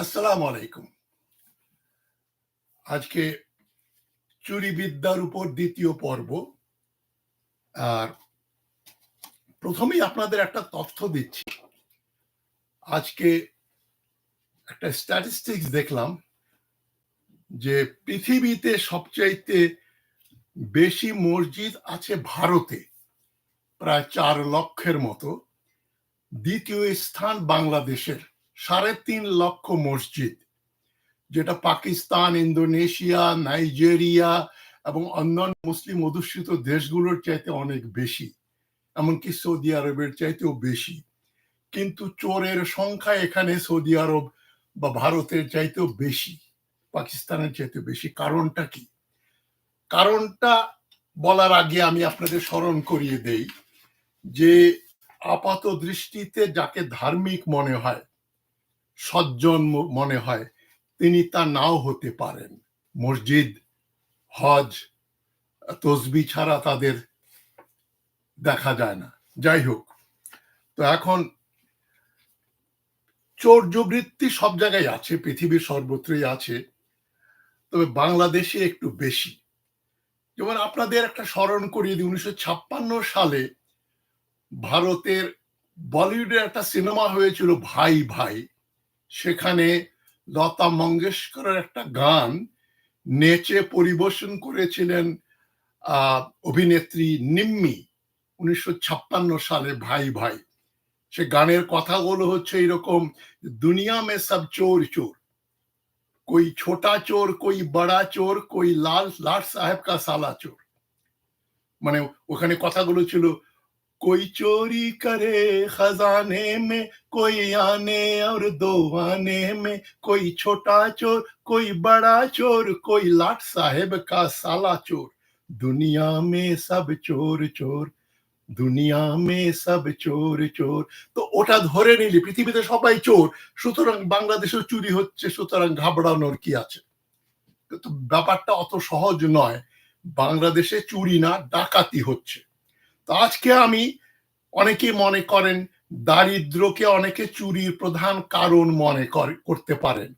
আসসালামু আলাইকুম। আজকে চুরি বিদ্যার উপর দ্বিতীয় পর্ব। আর প্রথমেই আপনাদের একটা তথ্য দিচ্ছি। আজকে একটা স্ট্যাটিস্টিক্স দেখলাম যে পৃথিবীতে সবচাইতে বেশি মসজিদ আছে ভারতে, প্রায় চার লক্ষের মতো। দ্বিতীয় স্থান বাংলাদেশের। সাড়ে তিন লক্ষ মসজিদ, যেটা পাকিস্তান, ইন্দোনেশিয়া, নাইজেরিয়া এবং অন্যান্য মুসলিম অধ্যুষিত দেশগুলোর চাইতে অনেক বেশি, এমনকি সৌদি আরবের চাইতেও বেশি। কিন্তু চোরের সংখ্যা এখানে সৌদি আরব বা ভারতের চাইতেও বেশি, পাকিস্তানের চাইতে বেশি। কারণটা কি? কারণটা বলার আগে আমি আপনাদের স্মরণ করিয়ে দেই যে আপাত দৃষ্টিতে যাকে ধার্মিক মনে হয় সজ্জন মনে হয়। তিনি তা নাও হতে পারেন। মসজিদ, হজ, তসবি ছাড়া তাদের দেখা যায় না। যাই হোক, তো এখন চৌর্যবৃত্তি সব জায়গায় আছে, পৃথিবীর সর্বত্রই আছে। তবে বাংলাদেশে একটু বেশি। যেমন আপনাদের একটা স্মরণ করিয়ে দিই, উনিশশো ছাপ্পান্ন সালে ভারতের বলিউডের একটা সিনেমা হয়েছিল ভাই ভাই। সেখানে লতা মঙ্গেশকরের একটা গান নেচে পরিবেশন করেছিলেন অভিনেত্রী নিম্মি, উনিশশো ছাপ্পান্ন সালে ভাই ভাই। সে গানের কথাগুলো হচ্ছে এরকম, দুনিয়া মে সব চোর চোর, কই ছোটা চোর, কই বড়া চোর, কই লাল, লাট সাহেব কা সালা চোর। মানে ওখানে কথাগুলো ছিল कोई चोरी करे खजाने में कोई आने और दो आने में कोई छोटा चोर कोई बड़ा चोर कोई लाट साहेब का साला चोर दुनिया में सब चोर चोर দুনিয়া মে সব চোর চোর তো ওটা ধরে নিলি পৃথিবীতে সবাই চোর সুতরাং বাংলাদেশেও চুরি হচ্ছে সুতরাং ঘাবড়ানোর কি আছে কিন্তু ব্যাপারটা অত সহজ নয় বাংলাদেশে চুরি না ডাকাতি হচ্ছে তো আজকে আমি অনেকে মনে করেন দারিদ্রকে অনেকে চুরির প্রধান কারণ মনে করতে পারেন।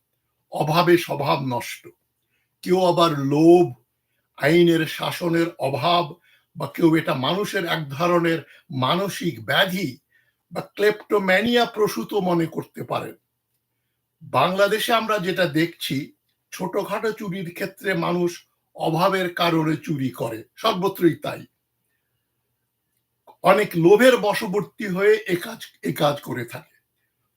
অভাবে স্বভাব নষ্ট। কেউ আবার লোভ, আইনের শাসনের অভাব বা কেউ এটা মানুষের এক ধরনের মানসিক ব্যাধি বা ক্লেপ্টোম্যানিয়া প্রসূত মনে করতে পারেন। বাংলাদেশে আমরা যেটা দেখছি, ছোটখাটো চুরির ক্ষেত্রে মানুষ অভাবের কারণে চুরি করে, সর্বত্রই তাই। অনেক লোভের বশবর্তী হয়ে কাজ, এ কাজ করে থাকে।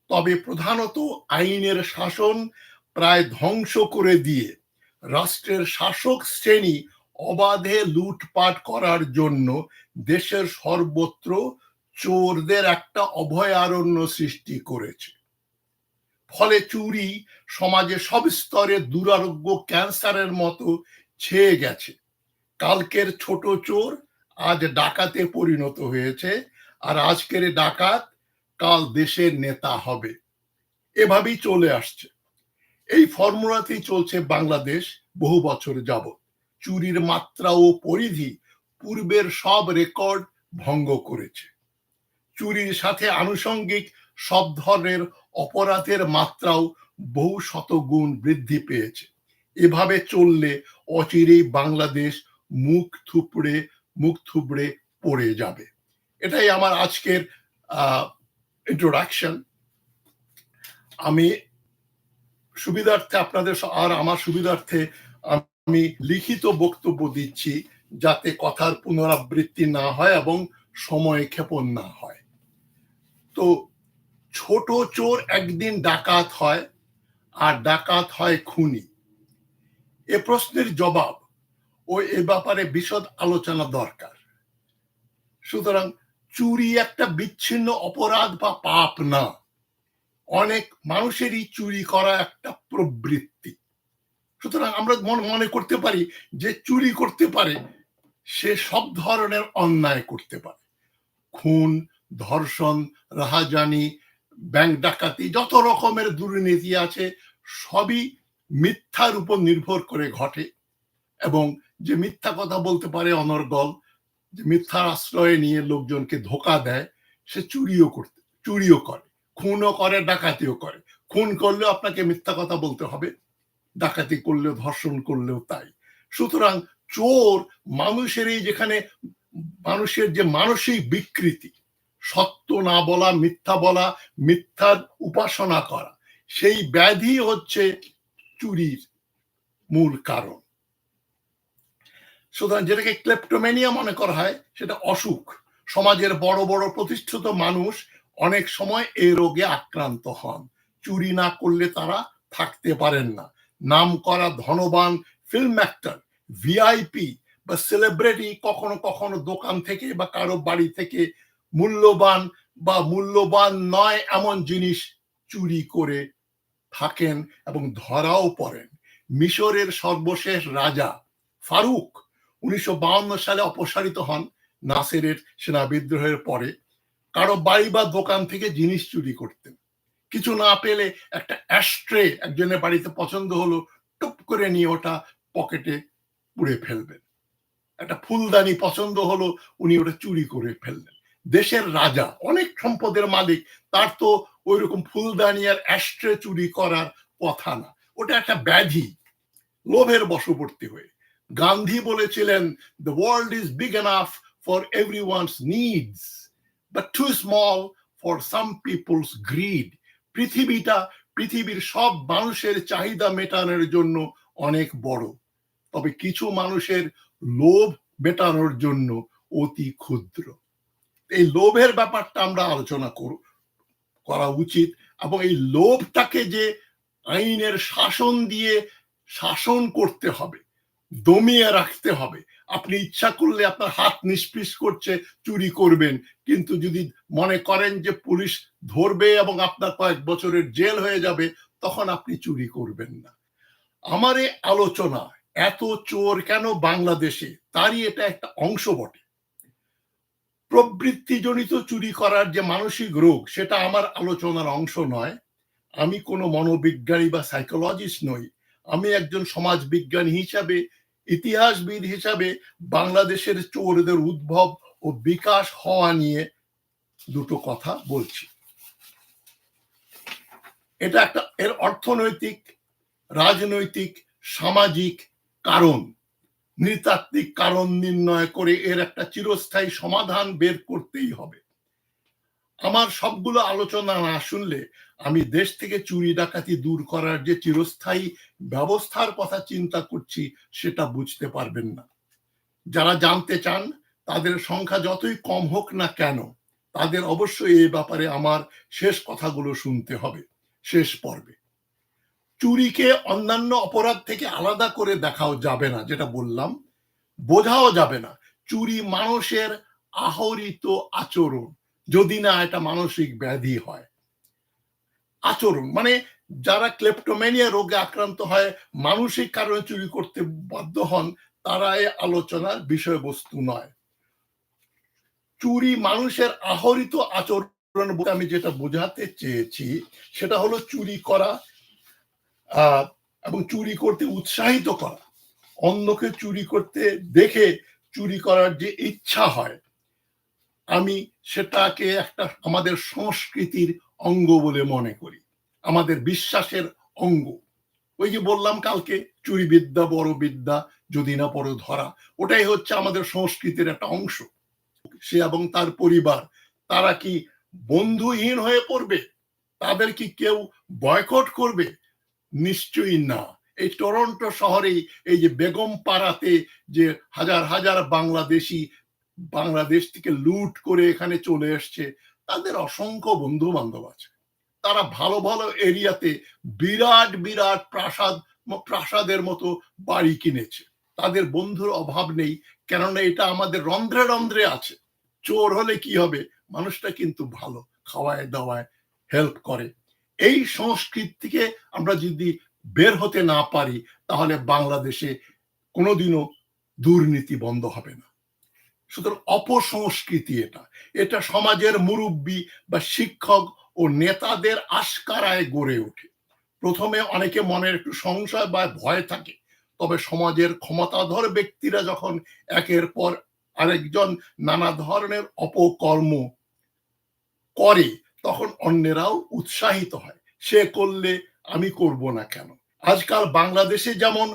তবে প্রধানত আইনের শাসন প্রায় ধ্বংস করে দিয়ে রাষ্ট্রের শাসক শ্রেণি অবাধে লুটপাট করার জন্য দেশের সর্বত্র চোরদের একটা অভয়ারণ্য সৃষ্টি করেছে। ফলে চুরি সমাজে সব স্তরে দুরারোগ্য ক্যান্সারের মতো ছেয়ে গেছে। কালকের ছোট চোর আজ ডাকাতে পরিণত হয়েছে আর আজকের ডাকাত কাল দেশের নেতা হবে। এভাবেই চলে আসছে। এই ফর্মুলাতেই চলছে বাংলাদেশ বহু বছর যাবত চুরির মাত্রা ও পরিধি পূর্বের সব রেকর্ড ভঙ্গ করেছে। চুরির সাথে আনুষঙ্গিক সব ধরনের অপরাধের মাত্রাও বহু শতগুণ বৃদ্ধি পেয়েছে। এভাবে চললে অচিরেই বাংলাদেশ মুখ থুপড়ে মুখ থুবড়ে পড়ে যাবে। এটাই আমার আজকের ইন্ট্রোডাকশন আমি সুবিধার্থে আপনাদের আর আমার সুবিধার্থে আমি লিখিত বক্তব্য দিচ্ছি যাতে কথার পুনরাবৃত্তি না হয় এবং সময় ক্ষেপণ না হয়। তো ছোট চোর একদিন ডাকাত হয়, আর ডাকাত হয় খুনি। এ প্রশ্নের জবাব ও এ ব্যাপারে বিশদ আলোচনা দরকার। সুতরাং চুরি একটা বিচ্ছিন্ন অপরাধ বা পাপ না। অনেক মানুষেরই চুরি করা একটা প্রবৃত্তি। সুতরাং আমরা মনে করতে পারি যে চুরি করতে পারে, সে সব ধরনের অন্যায় করতে পারে। খুন, ধর্ষণ, রাহাজানি, ব্যাংক ডাকাতি, যত রকমের দুর্নীতি আছে, সবই মিথ্যার উপর নির্ভর করে ঘটে এবং যে মিথ্যা কথা বলতে পারে অনর্গল, যে মিথ্যার আশ্রয় নিয়ে লোকজনকে ধোকা দেয়, সে চুরিও করতে, চুরিও করে, খুনও করে, ডাকাতিও করে। খুন করলেও আপনাকে মিথ্যা কথা বলতে হবে, ডাকাতি করলেও, ধর্ষণ করলেও তাই। সুতরাং চোর মানুষের এই যেখানে, মানুষের যে মানসিক বিকৃতি, সত্য না বলা, মিথ্যা বলা, মিথ্যার উপাসনা করা, সেই ব্যাধি হচ্ছে চুরির মূল কারণ। সুতরাং যেটাকে ক্লেপ্টোমেনিয়া মনে করা হয়, সেটা অসুখ। সমাজের বড় বড় প্রতিষ্ঠিত মানুষ অনেক সময় এই রোগে আক্রান্ত হন। চুরি না করলে তারা থাকতে পারেন না। নাম করা ধনবান ফিল্ম অ্যাক্টর ভিআইপি বা সেলিব্রিটি কখনো কখনো দোকান থেকে বা কারও বাড়ি থেকে মূল্যবান বা মূল্যবান নয় এমন জিনিস চুরি করে থাকেন এবং ধরাও পড়েন। মিশরের সর্বশেষ রাজা ফারুক উনিশশো সালে অপসারিত হন নাসেরের সেনা বিদ্রোহের পরে। কারও বাড়ি বা দোকান থেকে জিনিস চুরি করতেন। কিছু না পেলে একটা অ্যাস্ট্রে একজনের বাড়িতে পছন্দ হলো, টুপ করে নিয়ে ওটা পকেটে পুড়ে ফেলবেন। একটা ফুলদানি পছন্দ হলো, উনি ওটা চুরি করে ফেললেন। দেশের রাজা, অনেক সম্পদের মালিক, তার তো ওই রকম ফুলদানি আর অ্যাস্ট্রে চুরি করার কথা না। ওটা একটা ব্যাধি, লোভের বশবর্তী হয়ে। গান্ধী বলেছিলেন the world is big enough for everyone's needs but too small for some people's greed পৃথিবীটা, পৃথিবীর সব মানুষের চাহিদা মেটানোর জন্য অনেক বড়। তবে কিছু মানুষের লোভ মেটানোর জন্য অতি ক্ষুদ্র। এই লোভের ব্যাপারটা আমরা আলোচনা করা উচিত এবং এই লোভটাকে যে আইনের শাসন দিয়ে শাসন করতে হবে দমিয়ে রাখতে হবে। আপনি ইচ্ছা করলে আপনার হাত নিষ্পিস করছে, চুরি করবেন। কিন্তু যদি মনে করেন যে পুলিশ ধরবে এবং আপনার কয়েক বছরের জেল হয়ে যাবে, তখন আপনি চুরি করবেন না। আমার এই আলোচনা এত চোর কেন বাংলাদেশে? তারই এটা একটা অংশ বটে। প্রবৃত্তিজনিত চুরি করার যে মানসিক রোগ, সেটা আমার আলোচনার অংশ নয়। আমি কোনো মনোবিজ্ঞানী বা সাইকোলজিস্ট নই। আমি একজন সমাজবিজ্ঞানী হিসাবে ইতিহাসবিদ হিসাবে বাংলাদেশের চোরদের উদ্ভব ও বিকাশ হওয়া নিয়ে দুটো কথা বলছি। এটা একটা এর অর্থনৈতিক, রাজনৈতিক, সামাজিক কারণ। নৃতাত্ত্বিক কারণ নির্ণয় করে এর একটা চিরস্থায়ী সমাধান বের করতেই হবে। আমার সবগুলো আলোচনা না শুনলে আমি দেশ থেকে চুরি ডাকাতি দূর করার যে চিরস্থায়ী ব্যবস্থার কথা চিন্তা করছি, সেটা বুঝতে পারবেন না। যারা জানতে চান, তাদের সংখ্যা যতই কম হোক না কেন, তাদের অবশ্যই এই ব্যাপারে আমার শেষ কথাগুলো শুনতে হবে, শেষ পর্বে। চুরিকে অন্যান্য অপরাধ থেকে আলাদা করে দেখাও যাবে না, যেটা বললাম। বোঝাও যাবে না, চুরি মানুষের আহরিত আচরণ। যদি না এটা মানসিক ব্যাধি হয়। আচরণ মানে যারা ক্লেপ্টোমেনিয়া রোগে আক্রান্ত হয়, মানসিক কারণে চুরি করতে বাধ্য হন, তারা এই আলোচনার বিষয়বস্তু নয়। চুরি মানুষের আহরিত আচরণ আমি যেটা বোঝাতে চেয়েছি, সেটা হলো চুরি করা এবং চুরি করতে উৎসাহিত করা। অন্যকে চুরি করতে দেখে চুরি করার যে ইচ্ছা হয় আমি সেটাকে একটা আমাদের সংস্কৃতির অঙ্গ বলে মনে করি, আমাদের বিশ্বাসের অঙ্গ। ওই যে বললাম কালকে, চুরি বিদ্যা, বড় বিদ্যা, যদি না পড়ো ধরা, ওটাই হচ্ছে আমাদের সংস্কৃতির একটা অংশ। সে এবং তার পরিবার, তারা কি বন্ধুহীন হয়ে পড়বে? তাদের কি কেউ বয়কট করবে? নিশ্চয়ই না। এই টরন্টো শহরেই এই যে বেগম পাড়াতে যে হাজার হাজার বাংলাদেশি বাংলাদেশ থেকে লুট করে এখানে চলে এসছে। তাদের অসংখ্য বন্ধু বান্ধব আছে। তারা ভালো ভালো এরিয়াতে বিরাট বিরাট প্রাসাদ, প্রাসাদের মতো বাড়ি কিনেছে। তাদের বন্ধুর অভাব নেই, কেননা এটা আমাদের রন্ধ্রে রন্ধ্রে আছে। চোর হলে কি হবে? মানুষটা কিন্তু ভালো, খাওয়ায়, দাওয়ায় হেল্প করে। এই সংস্কৃতি থেকে আমরা যদি বের হতে না পারি, তাহলে বাংলাদেশে কোনোদিনও দুর্নীতি বন্ধ হবে না। সুতরাং অপসংস্কৃতি এটা। এটা সমাজের মুরব্বী বা শিক্ষক ও নেতাদের আশকারায় গড়ে ওঠে। প্রথমে অনেকে মনের একটু সংশয় বা ভয় থাকে, তবে সমাজের ক্ষমতাধর ব্যক্তিরা যখন একের পর আরেকজন নানা ধরনের অপকর্ম করে, তখন অন্যেরাও উৎসাহিত হয়, সে করলে আমি করব না কেন? আজকাল বাংলাদেশে যেমন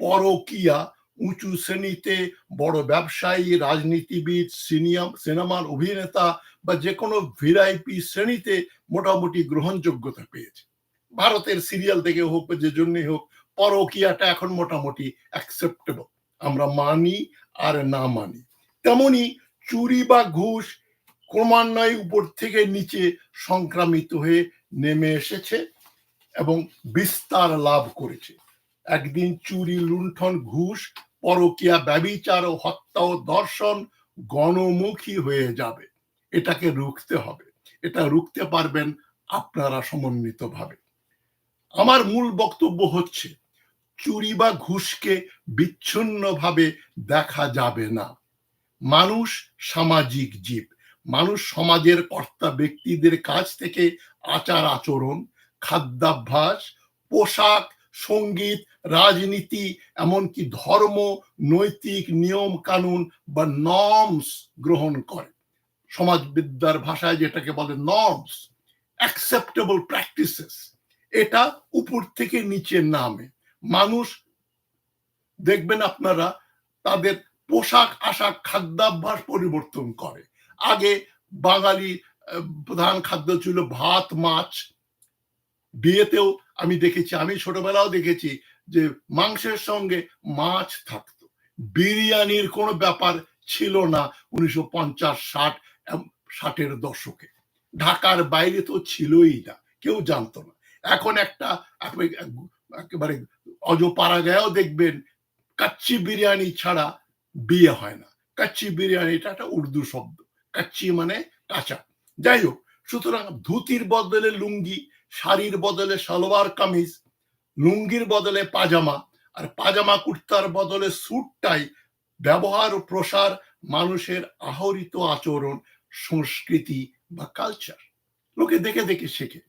পরকিয়া উঁচু শ্রেণীতে বড় ব্যবসায়ী, রাজনীতিবিদ, সিনিয়র সিনেমার অভিনেতা বা যে কোনো ভিআইপি শ্রেণীতে মোটামুটি গ্রহণযোগ্যতা পেয়েছে। ভারতের সিরিয়াল থেকে হোক যে জন্যই হোক, পরকিয়াটা এখন মোটামুটি অ্যাকসেপ্টেবল আমরা মানি আর না মানি। তেমনি চুরি বা ঘুষ ক্রমান্বয়ে উপর থেকে নিচে সংক্রামিত হয়ে নেমে এসেছে এবং বিস্তার লাভ করেছে। একদিন চুরি, লুণ্ঠন, ঘুষ, পরকিয়া, ব্যবিচার ও হত্যা ও দর্শন গণমুখী হয়ে যাবে। এটাকে রুখতে হবে। এটা রুখতে পারবেন আপনারা সমন্বিতভাবে। আমার মূল বক্তব্য হচ্ছে, চুরি বা ঘুষকে বিচ্ছিন্নভাবে দেখা যাবে না। মানুষ সামাজিক জীব। মানুষ সমাজের কর্তা ব্যক্তিদের কাছ থেকে আচার আচরণ, খাদ্যাভ্যাস, পোশাক সংগীত, রাজনীতি, এমনকি ধর্ম, নৈতিক নিয়ম কানুন বা নর্মস গ্রহণ করে। সমাজবিদ্যার ভাষায় যেটাকে বলে নর্মস অ্যাকসেপ্টেবল প্র্যাকটিসেস এটা উপর থেকে নিচে নামে। মানুষ, দেখবেন আপনারা, তাদের পোশাক, আশাক, খাদ্যাভ্যাস পরিবর্তন করে। আগে বাঙালি প্রধান খাদ্য ছিল ভাত, মাছ বিয়েতেও আমি দেখেছি, আমি ছোটবেলাও দেখেছি যে মাংসের সঙ্গে মাছ থাকতো। বিরিয়ানির কোনো ব্যাপার ছিল না উনিশশো পঞ্চাশ, ষাট ষাটের দশকে। ঢাকার বাইরে তো ছিলই না, কেউ জানতো না। এখন একটা একেবারে অজপাড়া গায়েও দেখবেন, কাচ্চি বিরিয়ানি ছাড়া বিয়ে হয় না। কাচ্চি বিরিয়ানিটা একটা উর্দু শব্দ। কাচ্চি মানে কাঁচা। যাই হোক, সুতরাং ধুতির বদলে লুঙ্গি শাড়ির বদলে সালোয়ার কামিজ, লুঙ্গির বদলে পাজামা, আর পাজামা কুর্তার বদলে স্যুটটাই ব্যবহার ও প্রসার মানুষের আহরিত আচরণ, সংস্কৃতি বা কালচার লোকে দেখে দেখে শেখে।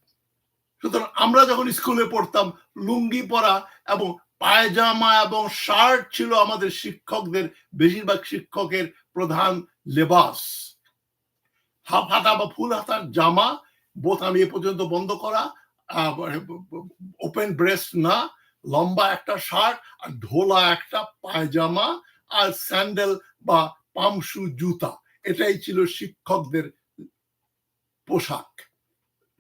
সুতরাং আমরা যখন স্কুলে পড়তাম, লুঙ্গি পরা এবং পায়জামা এবং শার্ট ছিল আমাদের শিক্ষকদের, বেশিরভাগ শিক্ষকের প্রধান লেবাস। হাফ হাতা বা ফুল হাতার জামা বোতাম এ পর্যন্ত বন্ধ করা ওপেন ব্রেস্ট না, লম্বা একটা শার্ট আর ঢোলা একটা পায়জামা আর স্যান্ডেল বা পামশু জুতা। এটাই ছিল শিক্ষকদের পোশাক।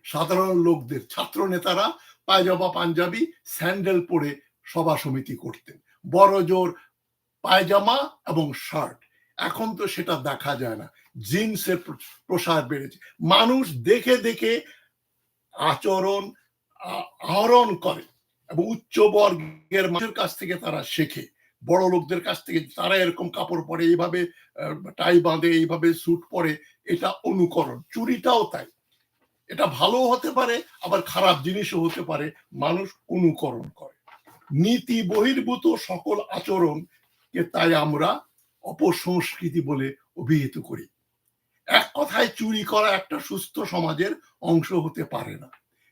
সাধারণ লোকদের, ছাত্র নেতারা পায়জামা, পাঞ্জাবি স্যান্ডেল পরে সভা সমিতি করতেন। বড় জোর পায়জামা এবং শার্ট এখন তো সেটা দেখা যায় না। জিন্সের প্রসার বেড়েছে। মানুষ দেখে দেখে আচরণ আহরণ করে এবং উচ্চ বর্গের মানুষের কাছ থেকে তারা শেখে। বড় লোকদের কাছ থেকে তারা এরকম কাপড় পরে, এইভাবে টাই বাঁধে, এইভাবে স্যুট পরে, এটা অনুকরণ। চুরিটাও তাই। এটা ভালো হতে পারে, আবার খারাপ জিনিসও হতে পারে। মানুষ অনুকরণ করে। নীতি বহির্ভূত সকল আচরণকে তাই আমরা অপসংস্কৃতি বলে অভিহিত করি। এক কথায় চুরি করা একটা সুস্থ সমাজের অংশ হতে পারে না।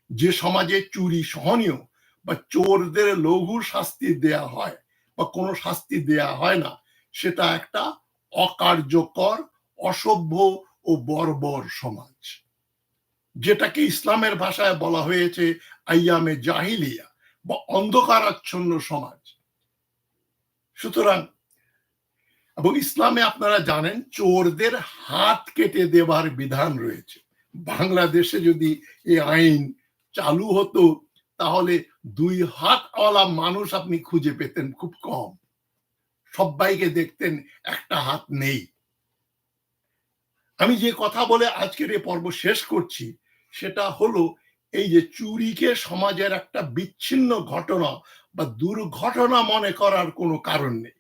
যে সমাজে চুরি সহনীয় বা চোরদের লঘু শাস্তি দেয়া হয় বা কোনো শাস্তি দেয়া হয় না, সেটা একটা অকার্যকর, অসভ্য ও বর্বর সমাজ। যেটাকে ইসলামের ভাষায় বলা হয়েছে আইয়ামে জাহিলিয়া বা অন্ধকারাচ্ছন্ন সমাজ। সুতরাং এবং ইসলামে আপনারা জানেন চোরদের হাত কেটে দেবার বিধান রয়েছে। বাংলাদেশে যদি এই আইন চালু হতো, তাহলে দুই হাতওয়ালা মানুষ আপনি খুঁজে পেতেন খুব কম। সবাইকে দেখতেন একটা হাত নেই। আমি যে কথা বলে আজকের এই পর্ব শেষ করছি, সেটা হলো এই যে চুরিকে সমাজের একটা বিচ্ছিন্ন ঘটনা বা দুর্ঘটনা মনে করার কোনো কারণ নেই।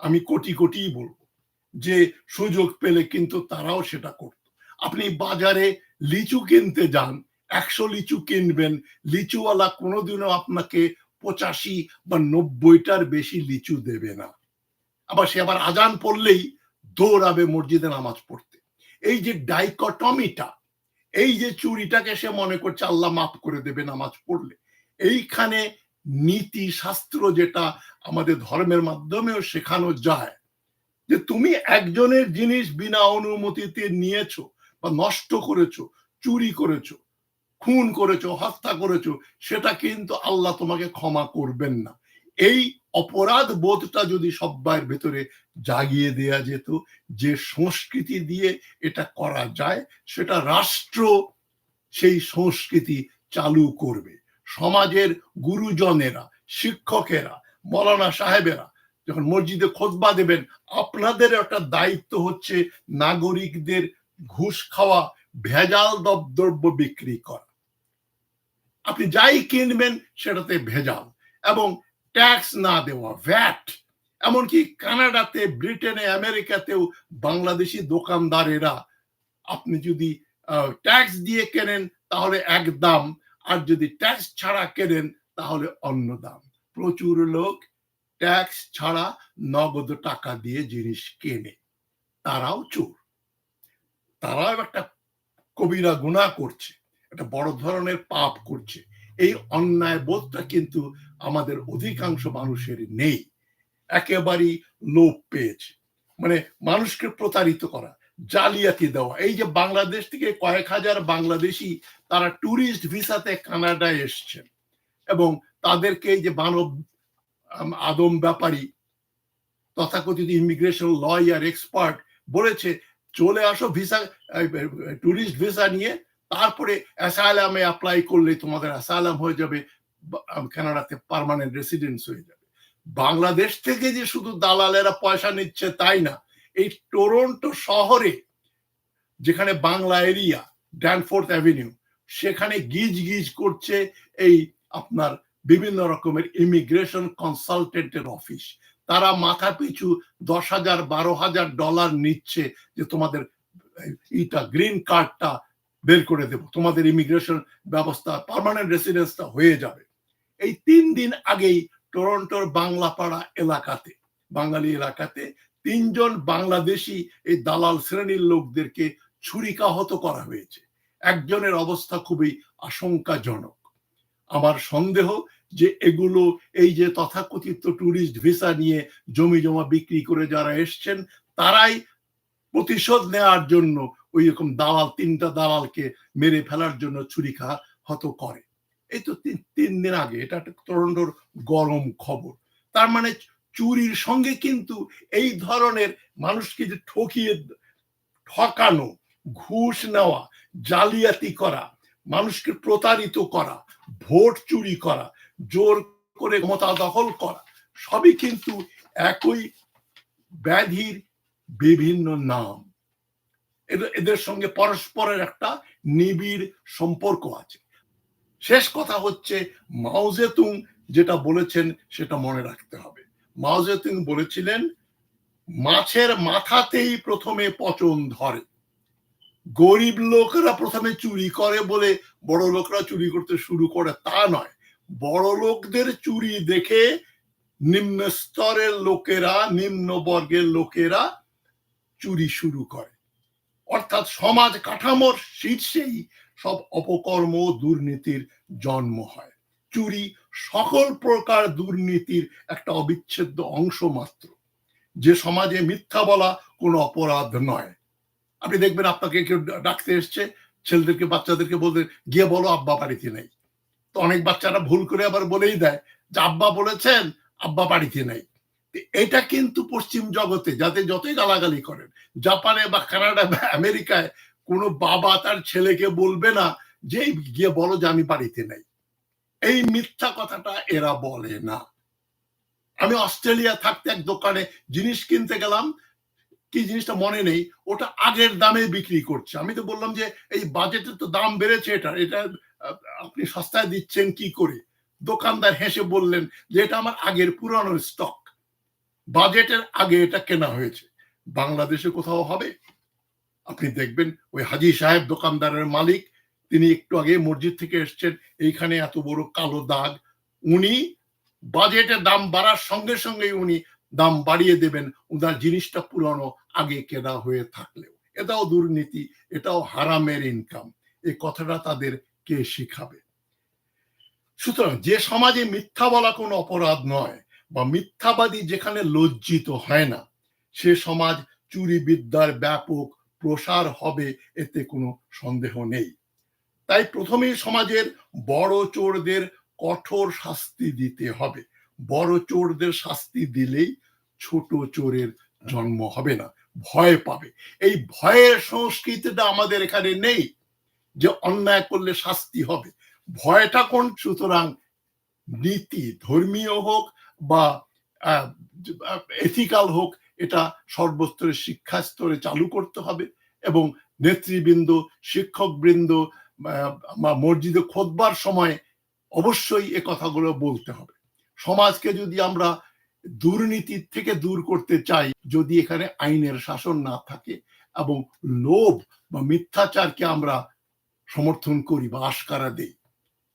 আমি কোটি কোটি বলব যে সুযোগ পেলে কিন্তু তারাও সেটা করত। আপনি বাজারে লিচু কিনতে যান, একশো লিচু কিনবেন, লিচুওয়ালা কোনোদিনও আপনাকে পঁচাশি বা নব্বইটার বেশি লিচু দেবে না। আবার সে আবার আজান পড়লেই দৌড়াবে মসজিদে নামাজ পড়তে। এই যে ডাইকটমিটা, এই যে চুরিটাকে সে মনে করছে আল্লাহ মাফ করে দেবে নামাজ পড়লে, এইখানে নীতি শাস্ত্র যেটা আমাদের ধর্মের মাধ্যমেও শেখানো যায়, যে তুমি একজনের জিনিস বিনা অনুমতিতে নিয়েছো বা নষ্ট করেছ, চুরি করেছ, খুন করেছ, হত্যা করেছ, সেটা কিন্তু আল্লাহ তোমাকে ক্ষমা করবেন না। এই অপরাধ বোধটা যদি সব্বার ভেতরে জাগিয়ে দেয়া যেত, যে সংস্কৃতি দিয়ে এটা করা যায়, সেটা রাষ্ট্র সেই সংস্কৃতি চালু করবে। সমাজের গুরুজনেরা, শিক্ষকেরা, মৌলানা সাহেবেরা যখন মসজিদে খোদবা দেবেন, আপনাদের একটা দায়িত্ব হচ্ছে নাগরিকদের ঘুষ খাওয়া, ভেজাল দ্রব্য বিক্রি করা। আপনি যাই কিনবেন সেটাতে ভেজাল এবং ট্যাক্স না দেওয়া ভ্যাট এমনকি কানাডাতে, ব্রিটেনে, আমেরিকাতেও বাংলাদেশি দোকানদারেরা আপনি যদি ট্যাক্স দিয়ে কেনেন তাহলে এক দাম আর যদি ট্যাক্স ছাড়া কেনেন, তাহলে অন্য দাম। প্রচুর লোক ট্যাক্স ছাড়া নগদ টাকা দিয়ে জিনিস কেনে। তারাও চোর। তারাও একটা কবিরা গুণা করছে, একটা বড় ধরনের পাপ করছে। এই অন্যায় বোধটা কিন্তু আমাদের অধিকাংশ মানুষের নেই। একেবারেই লোপ পেয়েছে। মানে মানুষকে প্রতারিত করা। জালিয়াতি দেওয়া। এই যে বাংলাদেশ থেকে কয়েক হাজার বাংলাদেশি তারা ট্যুরিস্ট ভিসাতে কানাডায় এসছেন এবং তাদেরকে যে মানব আদম ব্যাপারী তথাকথিত ইমিগ্রেশন লয়ার এক্সপার্ট বলেছে, চলে আসো ভিসা ট্যুরিস্ট ভিসা নিয়ে, তারপরে অ্যাসাইলামে অ্যাপ্লাই করলে তোমাদের অ্যাসাইলাম হয়ে যাবে কানাডাতে পারমানেন্ট রেসিডেন্স হয়ে যাবে। বাংলাদেশ থেকে যে শুধু দালালেরা পয়সা নিচ্ছে তাই না এই টরন্টো শহরে, যেখানে বাংলা এরিয়া ড্যানফোর্থ অ্যাভিনিউ সেখানে গিজ গিজ করছে এই আপনার বিভিন্ন রকমের ইমিগ্রেশন কনসালটেন্টের অফিস তারা মাথা পিছু দশ হাজার, বারো হাজার ডলার নিচ্ছে যে তোমাদের ইটা গ্রিন কার্ডটা বের করে দেব। তোমাদের ইমিগ্রেশন ব্যবস্থা পারমানেন্ট রেসিডেন্সটা হয়ে যাবে। এই তিন দিন আগেই টরন্টোর বাংলাপাড়া এলাকাতে, বাঙালি এলাকাতে তিনজন বাংলাদেশি এই দালাল শ্রেণির লোকদেরকে ছুরিকাহত করা হয়েছে। একজনের অবস্থা খুবই আশঙ্কাজনক। আমার সন্দেহ যে এগুলো এই যে তথাকথিত ট্যুরিস্ট ভিসা নিয়ে জমি জমা বিক্রি করে যারা এসছেন, তারাই প্রতিশোধ নেওয়ার জন্য ওই রকম দালাল, তিনটা দালালকে মেরে ফেলার জন্য ছুরিকা হত করে। এই তো তিন দিন আগে, এটা একটা তরণ্ডর গরম খবর। তার মানে চুরির সঙ্গে কিন্তু এই ধরনের মানুষকে যে ঠকিয়ে ঠকানো, ঘুষ নেওয়া, জালিয়াতি করা, মানুষকে প্রতারিত করা, ভোট চুরি করা, জোর করে ক্ষমতা দখল করা, সবই কিন্তু একই ব্যাধির বিভিন্ন নাম। এদের সঙ্গে পরস্পরের একটা নিবিড় সম্পর্ক আছে। শেষ কথা হচ্ছে মাউজেতুং যেটা বলেছেন সেটা মনে রাখতে হবে। মাউজেতুং বলেছিলেন, মাছের মাথাতেই প্রথমে পচন ধরে। গরিব লোকরা প্রথমে চুরি করে বলে বড় লোকরা চুরি করতে শুরু করে। তা নয়, বড় লোকদের চুরি দেখে নিম্ন স্তরের লোকেরা, নিম্ন বর্গের লোকেরা চুরি শুরু করে। অর্থাৎ সমাজ কাঠামোর শীর্ষেই সব অপকর্ম দুর্নীতির জন্ম হয়। চুরি সকল প্রকার দুর্নীতির একটা অবিচ্ছেদ্য অংশ মাত্র। যে সমাজে মিথ্যা বলা কোনো অপরাধ নয়। আপনি দেখবেন আপনাকে কেউ ডাকতে এসছে, ছেলেদেরকে, বাচ্চাদেরকে বলতে, গিয়ে বলো আব্বা বাড়িতে নেই। তো অনেক বাচ্চারা ভুল করে আবার বলেই দেয় যে, আব্বা বলেছেন, আব্বা বাড়িতে নেই। এটা কিন্তু পশ্চিম জগতে যাতে যতই গালাগালি করেন, জাপানে বা কানাডা বা আমেরিকায় কোনো বাবা তার ছেলেকে বলবে না যে, গিয়ে বলো যে আমি বাড়িতে নেই। এই মিথ্যা কথাটা এরা বলে না। আমি অস্ট্রেলিয়া থাকতে এক দোকানে জিনিস কিনতে গেলাম, কি জিনিসটা মনে নেই, ওটা আগের দামে বিক্রি করছে। আমি তো বললাম যে, এই বাজেটের তো দাম বেড়েছে এটা এটা আপনি সস্তায় দিচ্ছেন কি করে? দোকানদার হেসে বললেন যে, এটা আমার আগের পুরানো স্টক। বাজেটের আগে এটা কেনা হয়েছে। বাংলাদেশে কোথাও হবে? আপনি দেখবেন ওই হাজি সাহেব দোকানদারের মালিক তিনি একটু আগে মসজিদ থেকে এসছেন, এইখানে এত বড় কালো দাগ। উনি বাজেটের দাম বাড়ার সঙ্গে সঙ্গে উনি দাম বাড়িয়ে দেবেন ওনার জিনিসটা পুরানো, আগে কেনা হয়ে থাকলেও। এটাও দুর্নীতি, এটাও হারামের ইনকাম এই কথাটা তাদের কে শিখাবে? সুতরাং যে সমাজে মিথ্যা বলা কোনো অপরাধ নয়, বা মিথ্যাবাদী যেখানে লজ্জিত হয় না, সে সমাজ চুরি বিদ্যার ব্যাপক প্রসার হবে, এতে কোনো সন্দেহ নেই। তাই প্রথমেই সমাজের বড় চোরদের কঠোর শাস্তি দিতে হবে। বড় চোরদের শাস্তি দিলেই ছোট চোরের জন্ম হবে না, ভয় পাবে। এই ভয়ের সংস্কৃতিটা আমাদের এখানে নেই যে অন্যায় করলে শাস্তি হবে। ভয়টা কোন? সুতরাং নীতি, ধর্মীয় হোক বা এথিক্যাল হোক, এটা সর্বস্তরের শিক্ষা স্তরে চালু করতে হবে এবং নেতৃবৃন্দ, শিক্ষকবৃন্দ মসজিদে খোদবার সময় অবশ্যই এ কথাগুলো বলতে হবে। সমাজকে যদি আমরা দুর্নীতির থেকে দূর করতে চাই, যদি এখানে আইনের শাসন না থাকে এবং লোভ বা মিথ্যাচারকে আমরা সমর্থন করি বা আশকারা দেই।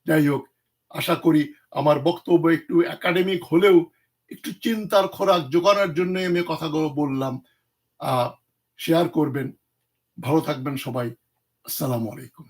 যাই হোক, আশা করি আমার বক্তব্য একটু একাডেমিক হলেও একটু চিন্তার খোরাক জোগানোর জন্য আমি কথাগুলো বললাম। শেয়ার করবেন। ভালো থাকবেন সবাই। আসসালামু আলাইকুম।